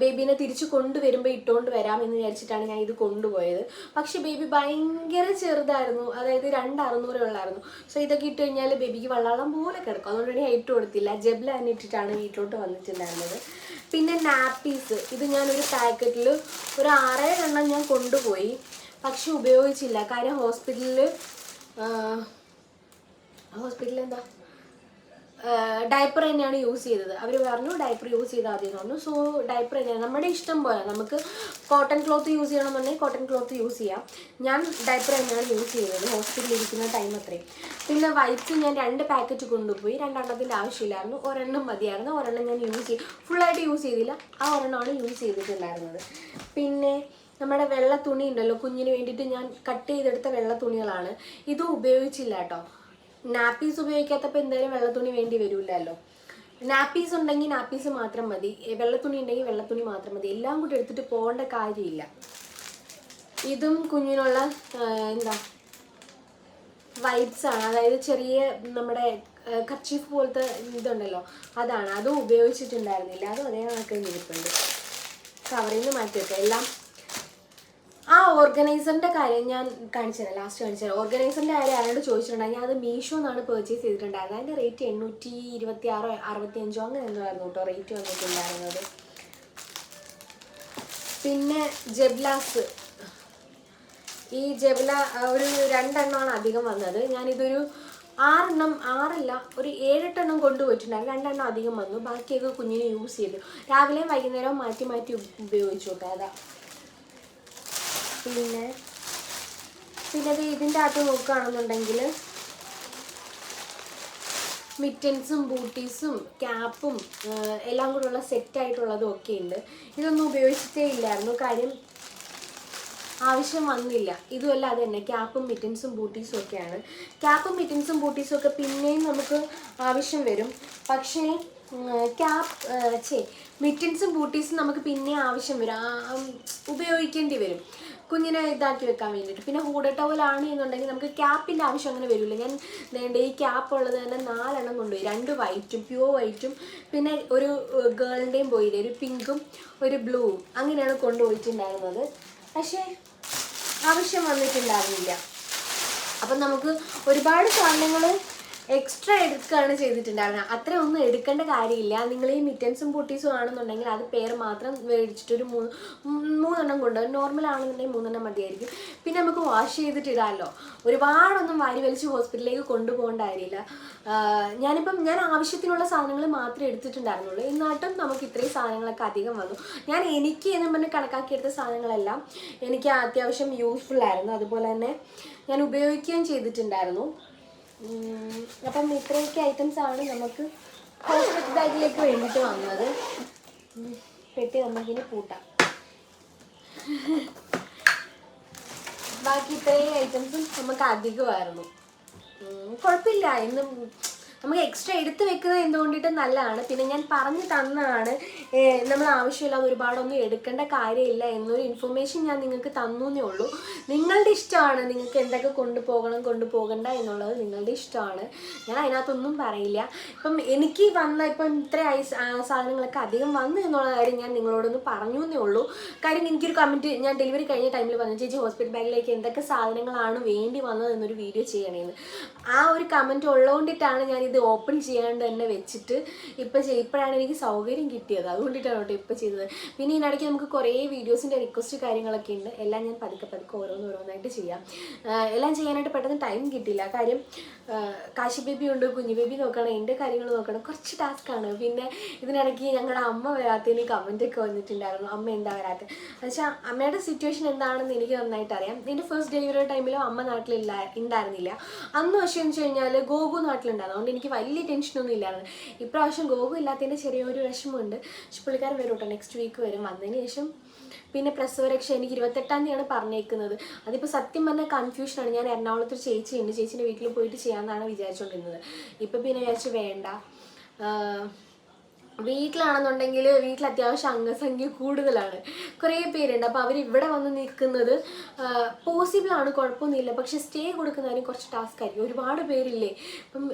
ബേബീനെ തിരിച്ച് കൊണ്ടുവരുമ്പോൾ ഇട്ടുകൊണ്ട് വരാം എന്ന് വിചാരിച്ചിട്ടാണ് ഞാൻ ഇത് കൊണ്ടുപോയത്. പക്ഷെ ബേബി ഭയങ്കര ചെറുതായിരുന്നു. അതായത് രണ്ട് അറുന്നൂറേ ഉള്ളായിരുന്നു. സോ ഇതൊക്കെ ഇട്ട് കഴിഞ്ഞാൽ ബേബിക്ക് വള്ളാളം പോലെ കിടക്കും. അതുകൊണ്ട് ഞാൻ ഇട്ട് കൊടുത്തില്ല. ജബ്ല തന്നെ ഇട്ടിട്ടാണ് വീട്ടിലോട്ട് വന്നിട്ടുണ്ടായിരുന്നത്. പിന്നെ നാപ്പീസ് ഇത് ഞാനൊരു പാക്കറ്റിൽ ഒരു ആറേഴെണ്ണം ഞാൻ കൊണ്ടുപോയി. പക്ഷെ ഉപയോഗിച്ചില്ല. കാര്യം ഹോസ്പിറ്റലിൽ ഹോസ്പിറ്റലിൽ എന്താ? ഡയപ്പർ തന്നെയാണ് യൂസ് ചെയ്തത്. അവർ പറഞ്ഞു ഡയപ്പർ യൂസ് ചെയ്താൽ മതി എന്ന് പറഞ്ഞു. സോ ഡയപ്പർ തന്നെയാണ്. നമ്മുടെ ഇഷ്ടം പോലെ നമുക്ക് കോട്ടൺ ക്ലോത്ത് യൂസ് ചെയ്യണമെന്നുണ്ടെങ്കിൽ കോട്ടൺ ക്ലോത്ത് യൂസ് ചെയ്യാം. ഞാൻ ഡയപ്പർ തന്നെയാണ് യൂസ് ചെയ്തത് ഹോസ്പിറ്റലിൽ ഇരിക്കുന്ന ടൈം അത്രയും പിന്നെ വൈപ്സ് ഞാൻ രണ്ട് പാക്കറ്റ് കൊണ്ടുപോയി. രണ്ടെണ്ണത്തിന്റെ ആവശ്യമില്ലായിരുന്നു. ഒരെണ്ണം മതിയായിരുന്നു. ഒരെണ്ണം ഞാൻ യൂസ് ചെയ്യും ഫുള്ളായിട്ട് യൂസ് ചെയ്തില്ല. ആ ഒരെണ്ണമാണ് യൂസ് ചെയ്തിട്ടുണ്ടായിരുന്നത്. പിന്നെ നമ്മുടെ വെള്ള തുണി ഉണ്ടല്ലോ കുഞ്ഞിന് വേണ്ടിയിട്ട് ഞാൻ കട്ട് ചെയ്തെടുത്ത വെള്ള തുണികളാണ്. ഇത് ഉപയോഗിച്ചില്ല കേട്ടോ. നാപ്പീസ് ഉപയോഗിക്കാത്തപ്പോൾ എന്തായാലും വെള്ളത്തുണി വേണ്ടി വരില്ലല്ലോ നാപ്പീസ് ഉണ്ടെങ്കിൽ നാപ്പീസ് മാത്രം മതി. വെള്ളത്തുണി ഉണ്ടെങ്കിൽ വെള്ളത്തുണി മാത്രം മതി. എല്ലാം കൂടി എടുത്തിട്ട് പോകേണ്ട കാര്യമില്ല. ഇതും കുഞ്ഞിനുള്ള എന്താ വൈബ്സ് ആണ്. അതായത് ചെറിയ നമ്മുടെ കർച്ചീഫ് പോലത്തെ ഇതുണ്ടല്ലോ. അതാണ്. അതും ഉപയോഗിച്ചിട്ടുണ്ടായിരുന്നില്ല. അതും അതേ കണക്കിൽ ഇരിപ്പുണ്ട്. കവറിൽ നിന്ന് മാറ്റി വെക്കാം. എല്ലാം ആ ഓർഗനൈസറിന്റെ കാര്യം ഞാൻ കാണിച്ചുതരാം ലാസ്റ്റ് കാണിച്ചുതരാം. ഓർഗനൈസറിന്റെ കാര്യം ആരോട് ഞാൻ അത് മീഷോ എന്നാണ് പർച്ചേസ് ചെയ്തിട്ടുണ്ടായിരുന്നത്. അതിന്റെ റേറ്റ് എണ്ണൂറ്റി ഇരുപത്തി ആറോ അറുപത്തി അഞ്ചോ അങ്ങനെ എന്തോ ആയിരുന്നു കേട്ടോ റേറ്റ് വന്നിട്ടുണ്ടായിരുന്നത്. പിന്നെ ജെബ്ലാസ്. ഈ ജബല ഒരു രണ്ടെണ്ണമാണ് അധികം വന്നത്. ഞാനിതൊരു ആറെണ്ണം ആറല്ല ഒരു ഏഴെട്ടെണ്ണം കൊണ്ടുപോയിട്ടുണ്ടായിരുന്നു രണ്ടെണ്ണം അധികം വന്നു. ബാക്കിയൊക്കെ കുഞ്ഞിനെ യൂസ് ചെയ്തു. രാവിലെയും വൈകുന്നേരവും മാറ്റി മാറ്റി ഉപ- ഉപയോഗിച്ചു കേട്ടോ അതാ. പിന്നെ പിന്നെ ദേ ഇതിന്റെ അകത്ത് നോക്കുകയാണെന്നുണ്ടെങ്കിൽ മിറ്റൻസും ബൂട്ടീസും ക്യാപ്പും എല്ലാം കൂടെയുള്ള സെറ്റായിട്ടുള്ളതും ഒക്കെ ഉണ്ട്. ഇതൊന്നും ഉപയോഗിച്ചിട്ടേ ഇല്ലായിരുന്നു. കാര്യം ആവശ്യം വന്നില്ല. ഇതുമല്ല അത് തന്നെ. ക്യാപ്പും മിറ്റൻസും ബൂട്ടീസും ഒക്കെയാണ്. ക്യാപ്പും മിറ്റൻസും ബൂട്ടീസും ഒക്കെ പിന്നെയും നമുക്ക് ആവശ്യം വരും. പക്ഷേ ക്യാപ്പ് ചേ മിറ്റൻസും ബൂട്ടീസും നമുക്ക് പിന്നെ ആവശ്യം വരും. ഉപയോഗിക്കേണ്ടി വരും. കുഞ്ഞിനെ ഇതാക്കി വെക്കാൻ വേണ്ടിയിട്ട്. പിന്നെ ഹൂഡ ടവലാണ് എന്നുണ്ടെങ്കിൽ നമുക്ക് ക്യാപ്പിന്റെ ആവശ്യം അങ്ങനെ വരില്ല. ഞാൻ വേണ്ട ഈ ക്യാപ്പ് ഉള്ളത് തന്നെ നാലെണ്ണം കൊണ്ടുപോയി. രണ്ട് വൈറ്റും പ്യൂർ വൈറ്റും പിന്നെ ഒരു ഗേളിന്റെയും പോയില്ലേ ഒരു പിങ്കും ഒരു ബ്ലൂവും അങ്ങനെയാണ് കൊണ്ടുപോയിട്ടുണ്ടായിരുന്നത്. പക്ഷേ ആവശ്യം വന്നിട്ടുണ്ടായിരുന്നില്ല. അപ്പം നമുക്ക് ഒരുപാട് സാധനങ്ങൾ എക്സ്ട്രാ എടുക്കുകയാണ് ചെയ്തിട്ടുണ്ടായിരുന്നത്. അത്ര ഒന്നും എടുക്കേണ്ട കാര്യമില്ല. നിങ്ങൾ ഈ മിറ്റൻസും പൊട്ടീസും ആണെന്നുണ്ടെങ്കിൽ അത് പേർ മാത്രം മേടിച്ചിട്ട് ഒരു മൂന്ന് മൂന്നെണ്ണം കൊണ്ട് നോർമൽ ആണെന്നുണ്ടെങ്കിൽ മൂന്നെണ്ണം മതിയായിരിക്കും. പിന്നെ നമുക്ക് വാഷ് ചെയ്തിട്ട് ഇടാമല്ലോ ഒരുപാടൊന്നും വാരി വലിച്ച് ഹോസ്പിറ്റലിലേക്ക് കൊണ്ടുപോകേണ്ട കാര്യമില്ല. ഞാനിപ്പം ഞാൻ ആവശ്യത്തിനുള്ള സാധനങ്ങൾ മാത്രമേ എടുത്തിട്ടുണ്ടായിരുന്നുള്ളൂ. എന്നിട്ടും നമുക്ക് ഇത്രയും സാധനങ്ങളൊക്കെ അധികം വന്നു. ഞാൻ എനിക്ക് എന്ന് പറഞ്ഞ് കണക്കാക്കിയെടുത്ത സാധനങ്ങളെല്ലാം എനിക്ക് അത്യാവശ്യം യൂസ്ഫുൾ ആയിരുന്നു. അതുപോലെ തന്നെ ഞാൻ ഉപയോഗിക്കുകയും ചെയ്തിട്ടുണ്ടായിരുന്നു. അപ്പം ഇത്രയൊക്കെ ഐറ്റംസ് ആണ് നമുക്ക് ഹോസ്പിറ്റൽ ബാഗിലേക്ക് വേണ്ടിയിട്ട് വന്നത്. പെട്ടി നമുക്കിനി പൂട്ടാം. ബാക്കി ഇത്രയും ഐറ്റംസും നമുക്ക് അധികമായിരുന്നു. കുഴപ്പമില്ല. ഇന്നും നമുക്ക് എക്സ്ട്രാ എടുത്ത് വെക്കുന്നത് എന്തുകൊണ്ടിട്ട് നല്ലതാണ്. പിന്നെ ഞാൻ പറഞ്ഞു തന്നതാണ് നമ്മൾ ആവശ്യമില്ലാതെ ഒരുപാടൊന്നും എടുക്കേണ്ട കാര്യമില്ല എന്നൊരു ഇൻഫർമേഷൻ ഞാൻ നിങ്ങൾക്ക് തന്നു എന്നേ ഉള്ളൂ. നിങ്ങളുടെ ഇഷ്ടമാണ് നിങ്ങൾക്ക് എന്തൊക്കെ കൊണ്ടുപോകണം കൊണ്ടുപോകണ്ട എന്നുള്ളത് നിങ്ങളുടെ ഇഷ്ടമാണ്. ഞാൻ അതിനകത്തൊന്നും പറയില്ല. ഇപ്പം എനിക്ക് വന്ന ഇപ്പം ഇത്ര ഐസ് സാധനങ്ങളൊക്കെ അധികം വന്നു എന്നുള്ള കാര്യം ഞാൻ നിങ്ങളോടൊന്ന് പറഞ്ഞു എന്നേ ഉള്ളൂ. കാര്യം എനിക്കൊരു കമന്റ് ഞാൻ ഡെലിവറി കഴിഞ്ഞ ടൈമിൽ പറഞ്ഞു ചേച്ചി ഹോസ്പിറ്റൽ ബാഗിലേക്ക് എന്തൊക്കെ സാധനങ്ങളാണ് വേണ്ടി വന്നത് എന്നൊരു വീഡിയോ ചെയ്യണേന്ന്. ആ ഒരു കമന്റ് ഉള്ളതുകൊണ്ടിട്ടാണ് ഞാൻ ഇത് ഓപ്പൺ ചെയ്യാണ്ട് തന്നെ വെച്ചിട്ട് ഇപ്പം ഇപ്പോഴാണ് എനിക്ക് സൗകര്യം കിട്ടിയത്. അതുകൊണ്ടിട്ടാണ് കേട്ടോ ഇപ്പം ചെയ്തത്. പിന്നെ ഇതിനിടയ്ക്ക് നമുക്ക് കുറേ വീഡിയോസിന്റെ റിക്വസ്റ്റ് കാര്യങ്ങളൊക്കെ ഉണ്ട് എല്ലാം ഞാൻ പതുക്കെ പതുക്കെ ഓരോന്ന് ഓരോന്നായിട്ട് ചെയ്യാം. എല്ലാം ചെയ്യാനായിട്ട് പെട്ടെന്ന് ടൈം കിട്ടില്ല കാര്യം കാശി ബേബി ഉണ്ട് കുഞ്ഞു ബേബി നോക്കണം എന്റെ കാര്യങ്ങൾ നോക്കണം. കുറച്ച് ടാസ്ക്കാണ് പിന്നെ ഇതിനിടയ്ക്ക് ഞങ്ങളുടെ അമ്മ വരാത്തതിന് കമന്റൊക്കെ വന്നിട്ടുണ്ടായിരുന്നു. അമ്മ എന്താ വരാത്തത് എന്നുവെച്ചാൽ അമ്മയുടെ സിറ്റുവേഷൻ എന്താണെന്ന് എനിക്ക് നന്നായിട്ട് അറിയാം. എന്റെ ഫസ്റ്റ് ഡെലിവറി ടൈമിലും അമ്മ നാട്ടിലില്ല ഉണ്ടായിരുന്നില്ല അന്ന് പക്ഷേ എന്ന് വെച്ച് കഴിഞ്ഞാൽ ഗോകു നാട്ടിലുണ്ടായിരുന്നു. അതുകൊണ്ട് എനിക്ക് വലിയ ടെൻഷനൊന്നും ഇല്ലായിരുന്നു. ഇപ്രാവശ്യം ഗോകു ഇല്ലാത്തതിന്റെ ചെറിയൊരു വിഷമമുണ്ട്. പക്ഷെ പുള്ളിക്കാരൻ വരും കേട്ടോ. നെക്സ്റ്റ് വീക്ക് വരും. വന്നതിന് ശേഷം പിന്നെ പ്രസവരക്ഷ എനിക്ക് ഇരുപത്തെട്ടാം തീയതിയാണ് പറഞ്ഞേക്കുന്നത്. അതിപ്പോൾ സത്യം പറഞ്ഞാൽ കൺഫ്യൂഷനാണ് ഞാൻ എറണാകുളത്ത് ഒരു ചേച്ചിയുണ്ട് ചേച്ചീന്റെ വീട്ടിൽ പോയിട്ട് ചെയ്യാമെന്നാണ് വിചാരിച്ചുകൊണ്ടിരുന്നത് ഇപ്പം പിന്നെ വിചാരിച്ചു വേണ്ട. വീട്ടിലാണെന്നുണ്ടെങ്കിൽ വീട്ടിൽ അത്യാവശ്യം അംഗസംഖ്യ കൂടുതലാണ്. കുറേ പേരുണ്ട്. അപ്പോൾ അവർ ഇവിടെ വന്ന് നിൽക്കുന്നത് പോസിബിളാണ് കുഴപ്പമൊന്നുമില്ല. പക്ഷെ സ്റ്റേ കൊടുക്കുന്നതിനും കുറച്ച് ടാസ്ക് ആയിരിക്കും. ഒരുപാട് പേരില്ലേ? ഇപ്പം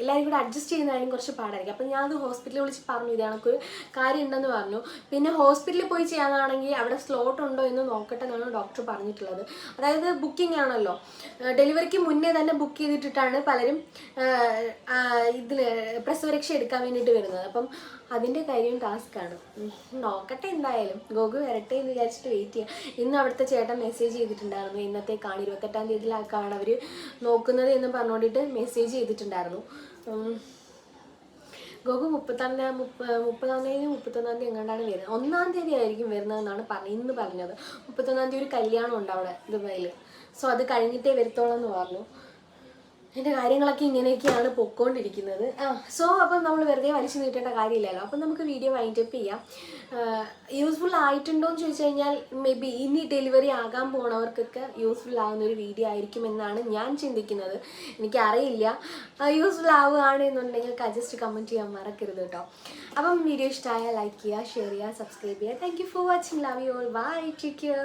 എല്ലാവരും കൂടെ അഡ്ജസ്റ്റ് ചെയ്യുന്നതിനും കുറച്ച് പാടായിരിക്കും. അപ്പം ഞാനത് ഹോസ്പിറ്റലിൽ വിളിച്ച് പറഞ്ഞു ഇത് കണക്കൊരു കാര്യം ഉണ്ടെന്ന് പറഞ്ഞു. പിന്നെ ഹോസ്പിറ്റലിൽ പോയി ചെയ്യാനാണെങ്കിൽ അവിടെ സ്ലോട്ട് ഉണ്ടോ എന്ന് നോക്കട്ടെ എന്നാണ് ഡോക്ടർ പറഞ്ഞിട്ടുള്ളത്. അതായത് ബുക്കിംഗ് ആണല്ലോ. ഡെലിവറിക്ക് മുന്നേ തന്നെ ബുക്ക് ചെയ്തിട്ടിട്ടാണ് പലരും ഇതിൽ പ്രസവരക്ഷ എടുക്കാൻ വേണ്ടിയിട്ട് വരുന്നത്. അപ്പം അതിന്റെ കാര്യം ടാസ്ക്കാണ് നോക്കട്ടെ എന്തായാലും. ഗോകു വരട്ടെ എന്ന് വിചാരിച്ചിട്ട് വെയിറ്റ് ചെയ്യാം. ഇന്ന് അവിടുത്തെ ചേട്ടൻ മെസ്സേജ് ചെയ്തിട്ടുണ്ടായിരുന്നു. ഇന്നത്തേക്കാണ് ഇരുപത്തെട്ടാം തീയതിയിലേക്കാണ് അവർ നോക്കുന്നത് എന്ന് പറഞ്ഞുകൊണ്ടിട്ട് മെസ്സേജ് ചെയ്തിട്ടുണ്ടായിരുന്നു. ഗോകു മുപ്പത്താം മുപ്പതാം തീയതി മുപ്പത്തൊന്നാം തീയതി എങ്ങാണ്ടാണ് വരുന്നത്? ഒന്നാം തീയതി ആയിരിക്കും വരുന്നതെന്നാണ് പറഞ്ഞത് ഇന്ന് പറഞ്ഞത്. മുപ്പത്തൊന്നാം തീയതി ഒരു കല്യാണം ഉണ്ട് അവിടെ ദുബായിൽ സോ അത് കഴിഞ്ഞിട്ടേ വരുത്തോളൂ എന്ന് പറഞ്ഞു. എന്റെ കാര്യങ്ങളൊക്കെ ഇങ്ങനെയൊക്കെയാണ് പൊക്കോണ്ടിരിക്കുന്നത്. സോ അപ്പം നമ്മൾ വെറുതെ വലിച്ചു നീട്ടേണ്ട കാര്യമില്ലല്ലോ. അപ്പം നമുക്ക് വീഡിയോ വൈൻഡ് അപ്പ് ചെയ്യാം. യൂസ്ഫുൾ ആയിട്ടുണ്ടോ എന്ന് ചോദിച്ചു കഴിഞ്ഞാൽ മേ ബി ഇനി ഡെലിവറി ആകാൻ പോണവർക്കൊക്കെ യൂസ്ഫുൾ ആകുന്ന ഒരു വീഡിയോ ആയിരിക്കും എന്നാണ് ഞാൻ ചിന്തിക്കുന്നത്. എനിക്കറിയില്ല. യൂസ്ഫുൾ ആവുകയാണ് എന്നുണ്ടെങ്കിൽ ജസ്റ്റ് കമന്റ് ചെയ്യാൻ മറക്കരുത് കേട്ടോ. അപ്പം വീഡിയോ ഇഷ്ടമായാൽ ലൈക്ക് ചെയ്യുക ഷെയർ ചെയ്യുക സബ്സ്ക്രൈബ് ചെയ്യുക. Thank you for watching love you all bye take care